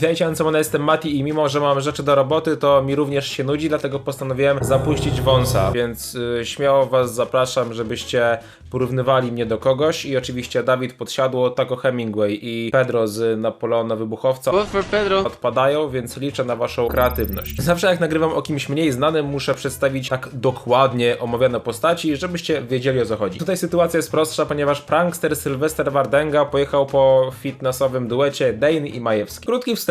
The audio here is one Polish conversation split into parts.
Witajcie, Ancemona, jestem Mati i mimo, że mam rzeczy do roboty, to mi również się nudzi, dlatego postanowiłem zapuścić wąsa, więc y, śmiało was zapraszam, żebyście porównywali mnie do kogoś i oczywiście Dawid Podsiadło, Taco Hemingway i Pedro z Napoleona Wybuchowca Pedro. odpadają, więc liczę na waszą kreatywność. Zawsze jak nagrywam o kimś mniej znanym, muszę przedstawić tak dokładnie omawiane postaci, żebyście wiedzieli o co chodzi. Tutaj sytuacja jest prostsza, ponieważ prankster Sylwester Wardenga pojechał po fitnessowym duecie Dane i Majewski. Krótki wstęp.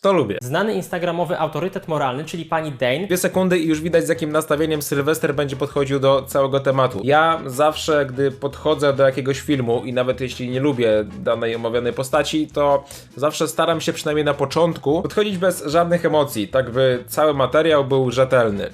To lubię. Znany instagramowy autorytet moralny, czyli pani Dane, Dwie sekundy i już widać z jakim nastawieniem Sylwester będzie podchodził do całego tematu. Ja zawsze, gdy podchodzę do jakiegoś filmu i nawet jeśli nie lubię danej omawianej postaci, to zawsze staram się przynajmniej na początku podchodzić bez żadnych emocji, tak by cały materiał był rzetelny.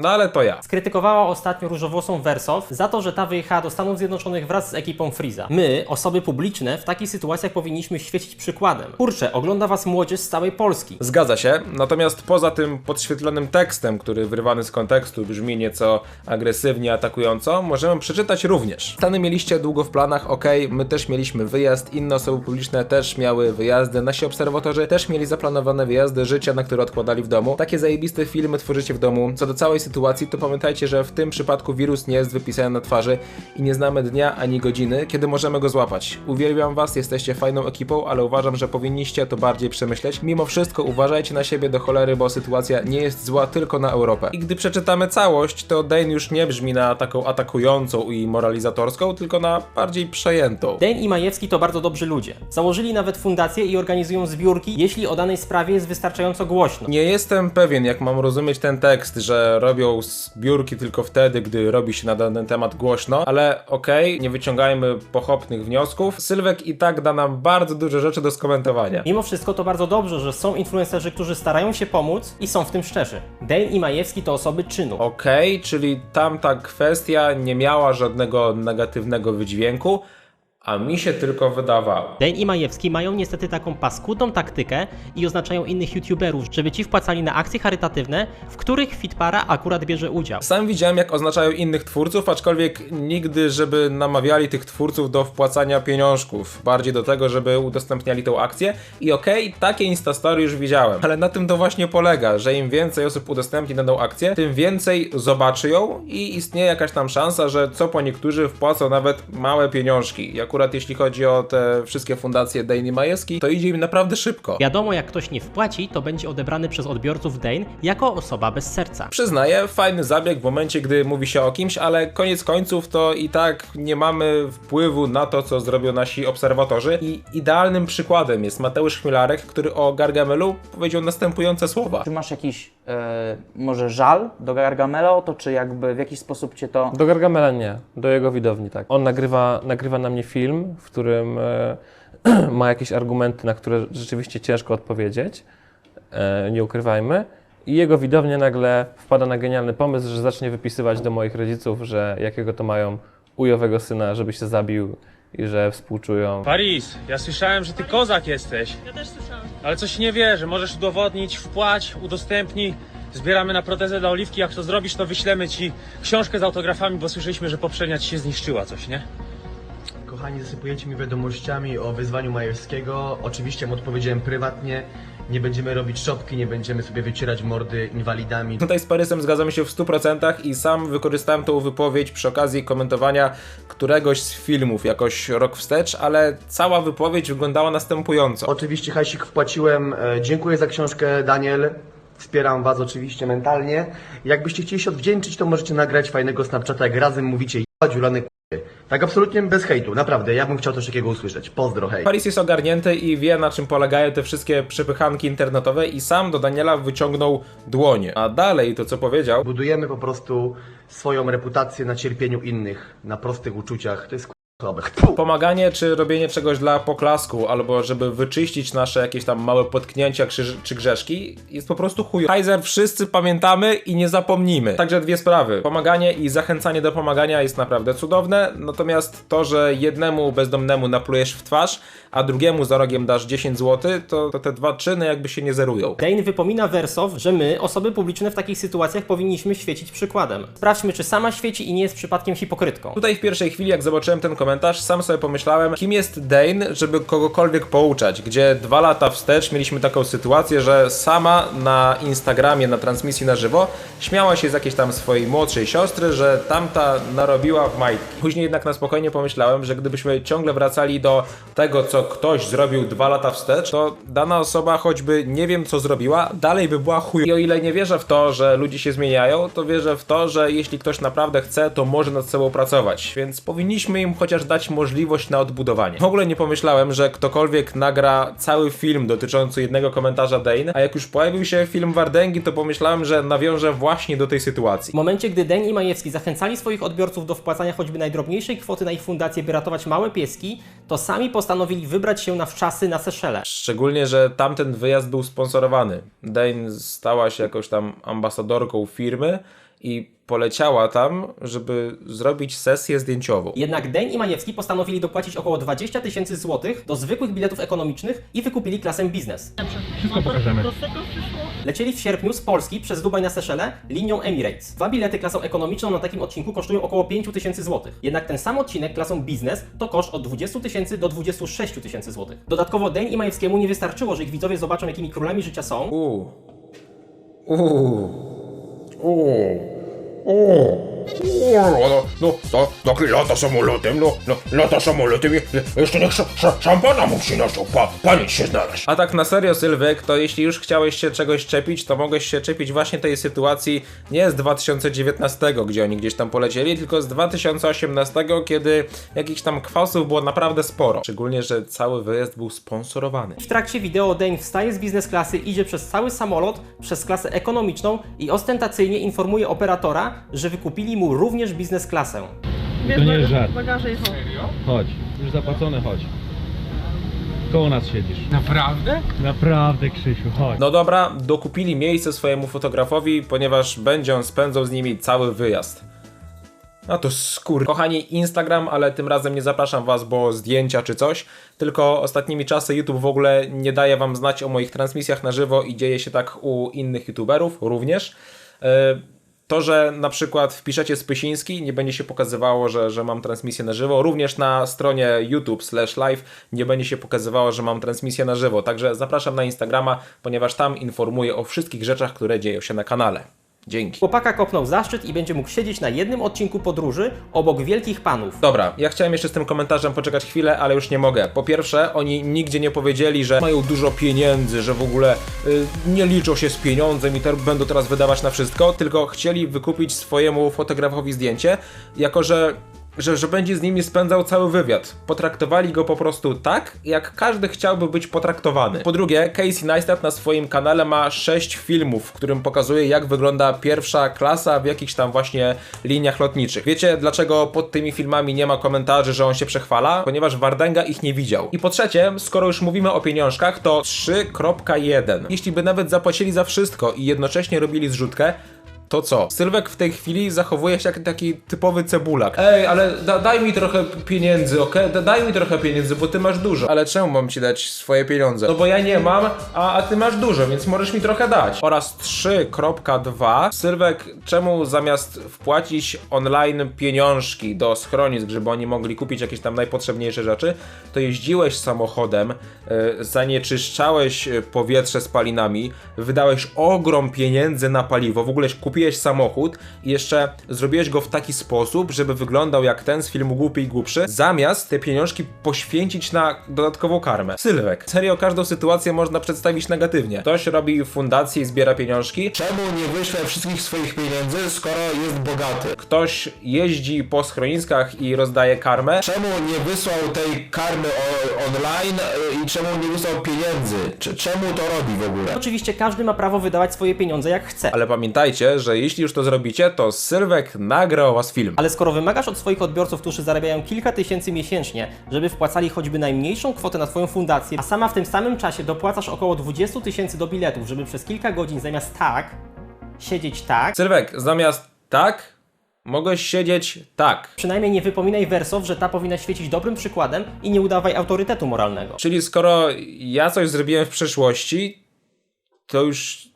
No ale to ja. skrytykowała ostatnio różowłosą Wersow za to, że ta wyjechała do Stanów Zjednoczonych wraz z ekipą Freeza. My, osoby publiczne, w takich sytuacjach powinniśmy świecić przykładem. Kurczę, ogląda was młodzież z całej Polski. Zgadza się, natomiast poza tym podświetlonym tekstem, który wyrwany z kontekstu brzmi nieco agresywnie atakująco, możemy przeczytać również. Stany mieliście długo w planach, ok, my też mieliśmy wyjazd, inne osoby publiczne też miały wyjazdy, nasi obserwatorzy też mieli zaplanowane wyjazdy życia, na które odkładali w domu. Takie zajebiste filmy tworzycie w domu. Co do całej sytuacji, to pamiętajcie, że w tym przypadku wirus nie jest wypisany na twarzy i nie znamy dnia ani godziny, kiedy możemy go złapać. Uwielbiam was, jesteście fajną ekipą, ale uważam, że powinniście to bardziej przemyśleć. Mimo wszystko uważajcie na siebie do cholery, bo sytuacja nie jest zła tylko na Europę. I gdy przeczytamy całość, to Dane już nie brzmi na taką atakującą i moralizatorską, tylko na bardziej przejętą. Dane i Majewski to bardzo dobrzy ludzie. Założyli nawet fundację i organizują zbiórki, jeśli o danej sprawie jest wystarczająco głośno. Nie jestem pewien, jak mam rozumieć ten tekst, że robią zbiórki tylko wtedy, gdy robi się na dany temat głośno, ale okej, nie wyciągajmy pochopnych wniosków. Sylwek i tak da nam bardzo dużo rzeczy do skomentowania. Mimo wszystko to bardzo dobrze, że są influencerzy, którzy starają się pomóc i są w tym szczerzy. Dane i Majewski to osoby czynu. Okej, czyli tamta kwestia nie miała żadnego negatywnego wydźwięku, a mi się tylko wydawało. Dane i Majewski mają niestety taką paskudną taktykę i oznaczają innych youtuberów, żeby ci wpłacali na akcje charytatywne, w których Fitpara akurat bierze udział. Sam widziałem, jak oznaczają innych twórców, aczkolwiek nigdy, żeby namawiali tych twórców do wpłacania pieniążków. Bardziej do tego, żeby udostępniali tą akcję. I okej, takie Instastory już widziałem. Ale na tym to właśnie polega, że im więcej osób udostępni daną akcję, tym więcej zobaczy ją i istnieje jakaś tam szansa, że co po niektórzy wpłacą nawet małe pieniążki. I akurat jeśli chodzi o te wszystkie fundacje Dane i Majewski, to idzie im naprawdę szybko. Wiadomo, jak ktoś nie wpłaci, to będzie odebrany przez odbiorców Dane jako osoba bez serca. Przyznaję, fajny zabieg w momencie, gdy mówi się o kimś, ale koniec końców to i tak nie mamy wpływu na to, co zrobią nasi obserwatorzy. I idealnym przykładem jest Mateusz Chmielarek, który o Gargamelu powiedział następujące słowa. Czy masz jakiś może żal do Gargamela o to, czy jakby w jakiś sposób cię to... Do Gargamela nie, do jego widowni tak. On nagrywa, nagrywa na mnie film, w którym e, ma jakieś argumenty, na które rzeczywiście ciężko odpowiedzieć, e, nie ukrywajmy. I jego widownia nagle wpada na genialny pomysł, że zacznie wypisywać do moich rodziców, że jakiego to mają ujowego syna, żeby się zabił i że współczują. Paris, ja słyszałem, że ty kozak jesteś. Ja też słyszałem. Ale coś nie wierzę, możesz udowodnić, wpłać, udostępnij. Zbieramy na protezę dla Oliwki, jak to zrobisz, to wyślemy ci książkę z autografami, bo słyszeliśmy, że poprzednia ci się zniszczyła coś, nie? Kochani, zasypujecie mi wiadomościami o wyzwaniu Majewskiego. Oczywiście mu odpowiedziałem prywatnie. Nie będziemy robić szopki, nie będziemy sobie wycierać mordy inwalidami. Tutaj z Parysem zgadzamy się w 100% i sam wykorzystałem tą wypowiedź przy okazji komentowania któregoś z filmów jakoś rok wstecz, ale cała wypowiedź wyglądała następująco. Oczywiście hajsik wpłaciłem. E, Dziękuję za książkę, Daniel. Wspieram was oczywiście mentalnie. Jakbyście chcieli się odwdzięczyć, to możecie nagrać fajnego Snapchata, jak razem mówicie. Tak absolutnie bez hejtu, naprawdę. Ja bym chciał coś takiego usłyszeć. Pozdro, hej. Paris jest ogarnięty i wie na czym polegają te wszystkie przepychanki internetowe i sam do Daniela wyciągnął dłoń. A dalej to co powiedział, Budujemy po prostu swoją reputację na cierpieniu innych, na prostych uczuciach. To jest pomaganie czy robienie czegoś dla poklasku, albo żeby wyczyścić nasze jakieś tam małe potknięcia czy, czy grzeszki, jest po prostu chuj. Kaiser wszyscy pamiętamy i nie zapomnimy. Także dwie sprawy. Pomaganie i zachęcanie do pomagania jest naprawdę cudowne, natomiast to, że jednemu bezdomnemu naplujesz w twarz, a drugiemu za rogiem dasz 10 zł, to, to te dwa czyny jakby się nie zerują. Dane wypomina Wersow, że my, osoby publiczne w takich sytuacjach powinniśmy świecić przykładem. Sprawdźmy, czy sama świeci i nie jest przypadkiem hipokrytką. Tutaj w pierwszej chwili, jak zobaczyłem ten komentarz, komentarz, sam sobie pomyślałem, kim jest Dane, żeby kogokolwiek pouczać, gdzie dwa lata wstecz mieliśmy taką sytuację, że sama na Instagramie, na transmisji na żywo, śmiała się z jakiejś tam swojej młodszej siostry, że tamta narobiła w majtki. Później jednak na spokojnie pomyślałem, że gdybyśmy ciągle wracali do tego, co ktoś zrobił dwa lata wstecz, to dana osoba choćby nie wiem co zrobiła, dalej by była chuj. I o ile nie wierzę w to, że ludzie się zmieniają, to wierzę w to, że jeśli ktoś naprawdę chce, to może nad sobą pracować. Więc powinniśmy im chociaż dać możliwość na odbudowanie. W ogóle nie pomyślałem, że ktokolwiek nagra cały film dotyczący jednego komentarza Dane, a jak już pojawił się film Wardęgi, to pomyślałem, że nawiążę właśnie do tej sytuacji. W momencie, gdy Deń i Majewski zachęcali swoich odbiorców do wpłacania choćby najdrobniejszej kwoty na ich fundację, by ratować małe pieski, to sami postanowili wybrać się na wczasy na Seszele. Szczególnie, że tamten wyjazd był sponsorowany. Dane stała się jakąś tam ambasadorką firmy i poleciała tam, żeby zrobić sesję zdjęciową. Jednak Deń i Majewski postanowili dopłacić około 20 tysięcy złotych do zwykłych biletów ekonomicznych i wykupili klasę biznes. Wszystko pokażemy. Lecieli w sierpniu z Polski przez Dubaj na Seszele linią Emirates. Dwa bilety klasą ekonomiczną na takim odcinku kosztują około 5 tysięcy złotych. Jednak ten sam odcinek klasą biznes to koszt od 20 tysięcy do 26 tysięcy złotych. Dodatkowo Deń i Majewskiemu nie wystarczyło, że ich widzowie zobaczą jakimi królami życia są, Uuu. Uuu. Uuu. Uuu. No, no, no, taki lata samolotem, no, no, lata samolotem, je- je- jeszcze niech sz, sz, szampana mu przynoszą, pa, panić się znaleźć. A tak na serio, Sylwek, to jeśli już chciałeś się czegoś czepić, to mogłeś się czepić właśnie tej sytuacji nie z 2019, gdzie oni gdzieś tam polecieli, tylko z 2018, kiedy jakichś tam kwasów było naprawdę sporo. Szczególnie, że cały wyjazd był sponsorowany. W trakcie wideo Dane wstaje z biznes klasy, idzie przez cały samolot, przez klasę ekonomiczną i ostentacyjnie informuje operatora, że wykupili mu również biznes klasę. To nie jest żart. Bagaże i chodź. Chodź, już zapłacone, chodź. Koło nas siedzisz. Naprawdę? Naprawdę, Krzysiu, chodź. No dobra, dokupili miejsce swojemu fotografowi, ponieważ będzie on spędzał z nimi cały wyjazd. No to skór. Kochani, Instagram, ale tym razem nie zapraszam was, bo zdjęcia czy coś, tylko ostatnimi czasy YouTube w ogóle nie daje wam znać o moich transmisjach na żywo i dzieje się tak u innych YouTuberów również. E, To, że na przykład wpiszecie Spysiński, nie będzie się pokazywało, że, że mam transmisję na żywo. Również na stronie YouTube slash live nie będzie się pokazywało, że mam transmisję na żywo. Także zapraszam na Instagrama, ponieważ tam informuję o wszystkich rzeczach, które dzieją się na kanale. Dzięki. Chłopaka kopnął zaszczyt i będzie mógł siedzieć na jednym odcinku podróży obok wielkich panów. Dobra, ja chciałem jeszcze z tym komentarzem poczekać chwilę, ale już nie mogę. Po pierwsze, oni nigdzie nie powiedzieli, że mają dużo pieniędzy, że w ogóle y, nie liczą się z pieniądzem i te, będą teraz wydawać na wszystko, tylko chcieli wykupić swojemu fotografowi zdjęcie, jako że że, że będzie z nimi spędzał cały wywiad. Potraktowali go po prostu tak, jak każdy chciałby być potraktowany. Po drugie, Casey Neistat na swoim kanale ma 6 filmów, w którym pokazuje jak wygląda pierwsza klasa w jakichś tam właśnie liniach lotniczych. Wiecie dlaczego pod tymi filmami nie ma komentarzy, że on się przechwala? Ponieważ Wardenga ich nie widział. I po trzecie, skoro już mówimy o pieniążkach, to 3.1. Jeśli by nawet zapłacili za wszystko i jednocześnie robili zrzutkę, to co? Sylwek w tej chwili zachowuje się jak taki typowy cebulak. Ej, ale da, daj mi trochę pieniędzy, okej? Da, daj mi trochę pieniędzy, bo ty masz dużo. Ale czemu mam ci dać swoje pieniądze? No bo ja nie mam, a, a ty masz dużo, więc możesz mi trochę dać. Oraz 3.2 Sylwek, czemu zamiast wpłacić online pieniążki do schronisk, żeby oni mogli kupić jakieś tam najpotrzebniejsze rzeczy, to jeździłeś samochodem, y, zanieczyszczałeś y, powietrze spalinami, wydałeś ogrom pieniędzy na paliwo, w ogóle kupiłeś samochód i jeszcze zrobiłeś go w taki sposób, żeby wyglądał jak ten z filmu Głupi i Głupszy, zamiast te pieniążki poświęcić na dodatkową karmę. Sylwek, serio każdą sytuację można przedstawić negatywnie. Ktoś robi fundację i zbiera pieniążki, Czemu nie wyśle wszystkich swoich pieniędzy, skoro jest bogaty? ktoś jeździ po schroniskach i rozdaje karmę, Czemu nie wysłał tej karmy o, online e, i czemu nie wysłał pieniędzy? Czy, czemu to robi w ogóle? Oczywiście każdy ma prawo wydawać swoje pieniądze jak chce. ale pamiętajcie, że jeśli już to zrobicie, to Sylwek nagra o was film. Ale skoro wymagasz od swoich odbiorców, którzy zarabiają kilka tysięcy miesięcznie, żeby wpłacali choćby najmniejszą kwotę na Twoją fundację, a sama w tym samym czasie dopłacasz około 20 tysięcy do biletów, żeby przez kilka godzin zamiast tak, siedzieć tak, Sylwek, zamiast tak, mogłeś siedzieć tak. przynajmniej nie wypominaj wersów, że ta powinna świecić dobrym przykładem i nie udawaj autorytetu moralnego. Czyli skoro ja coś zrobiłem w przeszłości, to już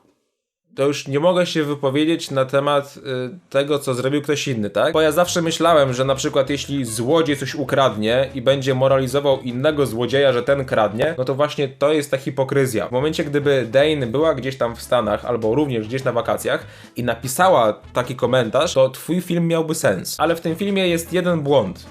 to już nie mogę się wypowiedzieć na temat y, tego, co zrobił ktoś inny, tak? Bo ja zawsze myślałem, że na przykład jeśli złodziej coś ukradnie i będzie moralizował innego złodzieja, że ten kradnie, no to właśnie to jest ta hipokryzja. W momencie, gdyby Dane była gdzieś tam w Stanach, albo również gdzieś na wakacjach i napisała taki komentarz, to twój film miałby sens. Ale w tym filmie jest jeden błąd.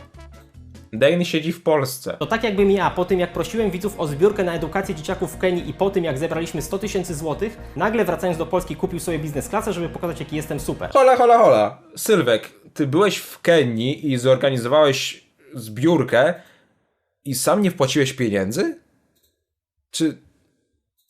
Dane siedzi w Polsce. To tak jakbym ja, po tym jak prosiłem widzów o zbiórkę na edukację dzieciaków w Kenii i po tym jak zebraliśmy 100 tysięcy złotych, nagle wracając do Polski kupił sobie biznes klasę, żeby pokazać jaki jestem super. Hola, hola, hola. Sylwek, ty byłeś w Kenii i zorganizowałeś zbiórkę i sam nie wpłaciłeś pieniędzy? Czy.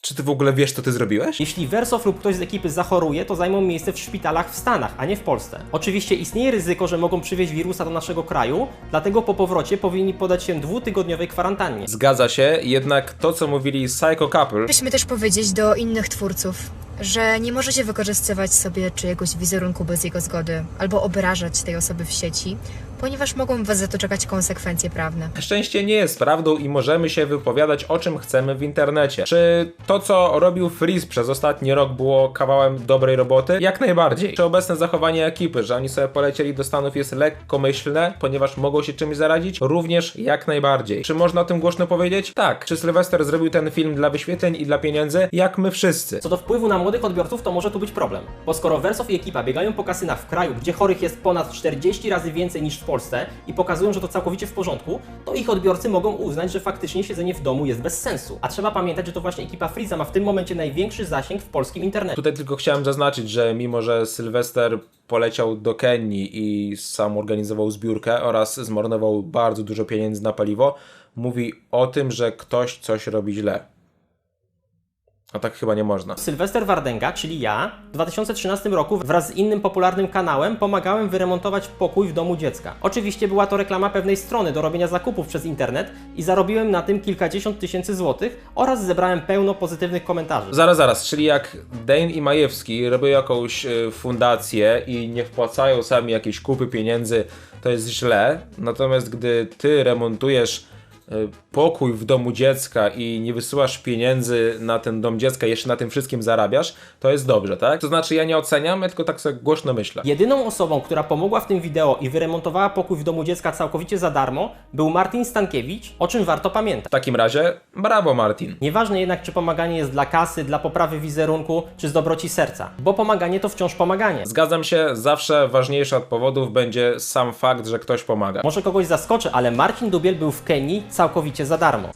Czy ty w ogóle wiesz, co ty zrobiłeś? Jeśli Wersow lub ktoś z ekipy zachoruje, to zajmą miejsce w szpitalach w Stanach, a nie w Polsce. Oczywiście istnieje ryzyko, że mogą przywieźć wirusa do naszego kraju, dlatego po powrocie powinni podać się dwutygodniowej kwarantannie. Zgadza się, jednak to, co mówili Psycho Couple, Musimy też powiedzieć do innych twórców, że nie możecie wykorzystywać sobie czyjegoś wizerunku bez jego zgody albo obrażać tej osoby w sieci, ponieważ mogą was za to czekać konsekwencje prawne. szczęście nie jest prawdą i możemy się wypowiadać o czym chcemy w internecie. Czy to, co robił Freeze przez ostatni rok było kawałem dobrej roboty? Jak najbardziej. Czy obecne zachowanie ekipy, że oni sobie polecieli do Stanów jest lekkomyślne, ponieważ mogą się czymś zaradzić? Również jak najbardziej. Czy można o tym głośno powiedzieć? Tak. Czy Sylwester zrobił ten film dla wyświetleń i dla pieniędzy? Jak my wszyscy. Co do wpływu na młodych odbiorców, to może tu być problem. Bo skoro Wersow i ekipa biegają po kasynach w kraju, gdzie chorych jest ponad 40 razy więcej niż w Polsce i pokazują, że to całkowicie w porządku, to ich odbiorcy mogą uznać, że faktycznie siedzenie w domu jest bez sensu. A trzeba pamiętać, że to właśnie ekipa Freeza ma w tym momencie największy zasięg w polskim internecie. Tutaj tylko chciałem zaznaczyć, że mimo, że Sylwester poleciał do Kenii i sam organizował zbiórkę oraz zmarnował bardzo dużo pieniędzy na paliwo, mówi o tym, że ktoś coś robi źle. A tak chyba nie można. Sylwester Wardenga, czyli ja, w 2013 roku wraz z innym popularnym kanałem pomagałem wyremontować pokój w domu dziecka. Oczywiście była to reklama pewnej strony do robienia zakupów przez internet i zarobiłem na tym kilkadziesiąt tysięcy złotych oraz zebrałem pełno pozytywnych komentarzy. Zaraz, zaraz, czyli jak Dane i Majewski robią jakąś y, fundację i nie wpłacają sami jakiejś kupy pieniędzy, to jest źle. Natomiast gdy ty remontujesz pokój w domu dziecka i nie wysyłasz pieniędzy na ten dom dziecka, jeszcze na tym wszystkim zarabiasz, to jest dobrze, tak? To znaczy ja nie oceniam, ja tylko tak sobie głośno myślę. Jedyną osobą, która pomogła w tym wideo i wyremontowała pokój w domu dziecka całkowicie za darmo, był Martin Stankiewicz, o czym warto pamiętać. W takim razie, brawo Martin. Nieważne jednak, czy pomaganie jest dla kasy, dla poprawy wizerunku, czy z dobroci serca, bo pomaganie to wciąż pomaganie. Zgadzam się, zawsze ważniejszy od powodów będzie sam fakt, że ktoś pomaga. Może kogoś zaskoczy, ale Marcin Dubiel był w Kenii całkowicie za darmo.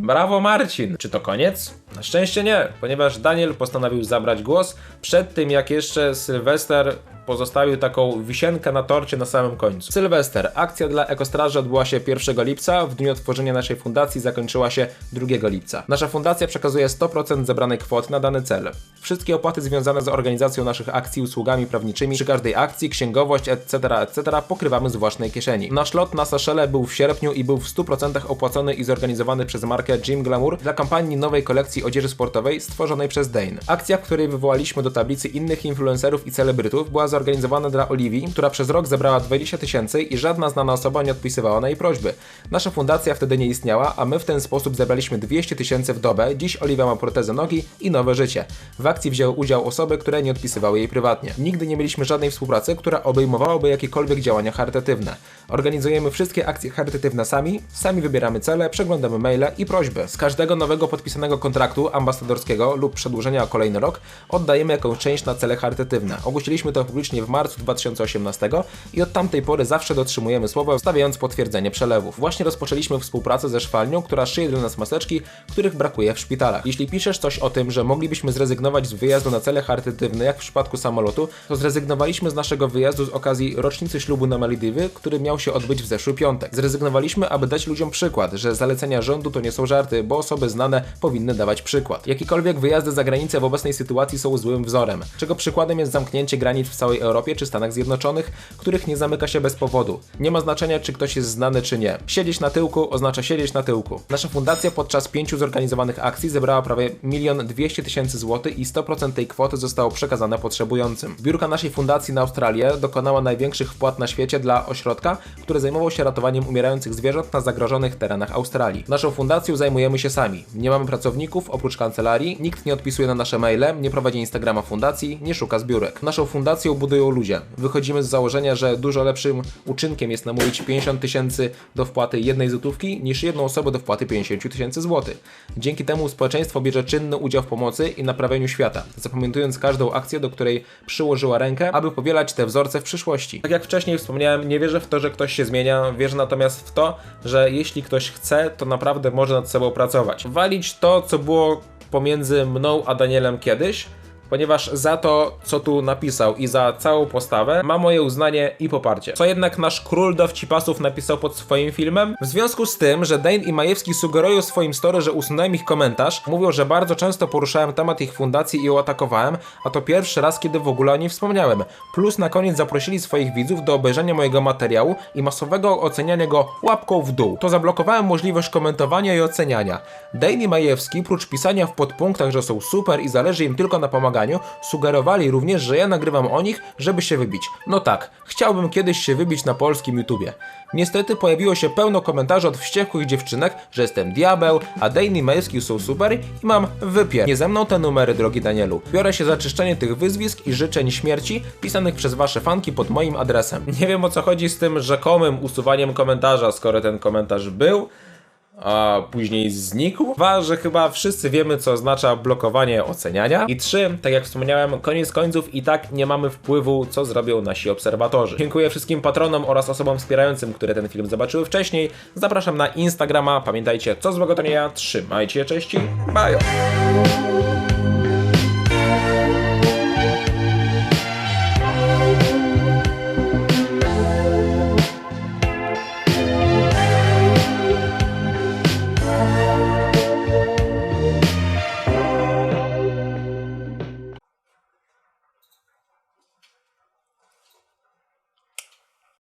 Brawo Marcin! Czy to koniec? Na szczęście nie, ponieważ Daniel postanowił zabrać głos przed tym jak jeszcze Sylwester pozostawił taką wisienkę na torcie na samym końcu. Sylwester. Akcja dla Ekostraży odbyła się 1 lipca, w dniu otworzenia naszej fundacji zakończyła się 2 lipca. Nasza fundacja przekazuje 100% zebranej kwoty na dany cel. Wszystkie opłaty związane z organizacją naszych akcji, usługami prawniczymi przy każdej akcji, księgowość, etc., etc. pokrywamy z własnej kieszeni. Nasz lot na Saszele był w sierpniu i był w 100% opłacony i zorganizowany przez markę Jim Glamour dla kampanii nowej kolekcji odzieży sportowej stworzonej przez Dane. Akcja, w której wywołaliśmy do tablicy innych influencerów i celebrytów, była zorganizowana dla Oliwii, która przez rok zebrała 20 tysięcy i żadna znana osoba nie odpisywała na jej prośby. Nasza fundacja wtedy nie istniała, a my w ten sposób zebraliśmy 200 tysięcy w dobę. Dziś Oliwia ma protezę nogi i nowe życie. W akcji wzięły udział osoby, które nie odpisywały jej prywatnie. Nigdy nie mieliśmy żadnej współpracy, która obejmowałaby jakiekolwiek działania charytatywne. Organizujemy wszystkie akcje charytatywne sami, sami wybieramy cele, przeglądamy maile i prośby. Z każdego nowego podpisanego kontraktu ambasadorskiego lub przedłużenia o kolejny rok oddajemy jakąś część na cele charytatywne. Ogłosiliśmy to publicznie w marcu 2018 i od tamtej pory zawsze dotrzymujemy słowa, stawiając potwierdzenie przelewów. Właśnie rozpoczęliśmy współpracę ze szwalnią, która szyje dla nas maseczki, których brakuje w szpitalach. Jeśli piszesz coś o tym, że moglibyśmy zrezygnować z wyjazdu na cele charytatywne, jak w przypadku samolotu, to zrezygnowaliśmy z naszego wyjazdu z okazji rocznicy ślubu na Malediwy, który miał się odbyć w zeszły piątek. Zrezygnowaliśmy, aby dać ludziom przykład, że zalecenia rządu to nie są żarty, bo osoby znane powinny dawać przykład. Jakiekolwiek wyjazdy za granicę w obecnej sytuacji są złym wzorem, czego przykładem jest zamknięcie granic w całej Europie czy Stanach Zjednoczonych, których nie zamyka się bez powodu. Nie ma znaczenia, czy ktoś jest znany, czy nie. Siedzieć na tyłku oznacza siedzieć na tyłku. Nasza fundacja podczas pięciu zorganizowanych akcji zebrała prawie milion dwieście tysięcy złotych i 100% tej kwoty zostało przekazane potrzebującym. Zbiórka naszej fundacji na Australię dokonała największych wpłat na świecie dla ośrodka, który zajmował się ratowaniem umierających zwierząt na zagrożonych terenach Australii. Naszą fundacją zajmujemy się sami. Nie mamy pracowników oprócz kancelarii, nikt nie odpisuje na nasze maile, nie prowadzi Instagrama fundacji, nie szuka zbiórek. Naszą fundacją budują ludzie. Wychodzimy z założenia, że dużo lepszym uczynkiem jest namówić 50 tysięcy do wpłaty jednej złotówki, niż jedną osobę do wpłaty 50 tysięcy złotych. Dzięki temu społeczeństwo bierze czynny udział w pomocy i naprawieniu świata, zapamiętując każdą akcję, do której przyłożyła rękę, aby powielać te wzorce w przyszłości. Tak jak wcześniej wspomniałem, nie wierzę w to, że ktoś się zmienia, wierzę natomiast w to, że jeśli ktoś chce, to naprawdę może nad sobą pracować. Walić to, co było pomiędzy mną a Danielem kiedyś, ponieważ za to, co tu napisał i za całą postawę ma moje uznanie i poparcie. Co jednak nasz król dowcipasów napisał pod swoim filmem? W związku z tym, że Dane i Majewski sugerują swoim story, że usunąłem ich komentarz, mówią, że bardzo często poruszałem temat ich fundacji i ją atakowałem, a to pierwszy raz, kiedy w ogóle o niej wspomniałem. Plus na koniec zaprosili swoich widzów do obejrzenia mojego materiału i masowego oceniania go łapką w dół. To zablokowałem możliwość komentowania i oceniania. Dane i Majewski, prócz pisania w podpunktach, że są super i zależy im tylko na pomaganiu, sugerowali również, że ja nagrywam o nich, żeby się wybić. No tak, chciałbym kiedyś się wybić na polskim YouTubie. Niestety pojawiło się pełno komentarzy od wściekłych dziewczynek, że jestem diabeł, a Dane i Majewski są super i mam wypier. Nie ze mną te numery, drogi Danielu. Biorę się za czyszczenie tych wyzwisk i życzeń śmierci pisanych przez wasze fanki pod moim adresem. Nie wiem o co chodzi z tym rzekomym usuwaniem komentarza, skoro ten komentarz był a później znikł. Dwa, że chyba wszyscy wiemy, co oznacza blokowanie oceniania. I trzy, tak jak wspomniałem, koniec końców i tak nie mamy wpływu, co zrobią nasi obserwatorzy. Dziękuję wszystkim patronom oraz osobom wspierającym, które ten film zobaczyły wcześniej. Zapraszam na Instagrama. Pamiętajcie, co złego to nie ja. Trzymajcie, cześć i bye!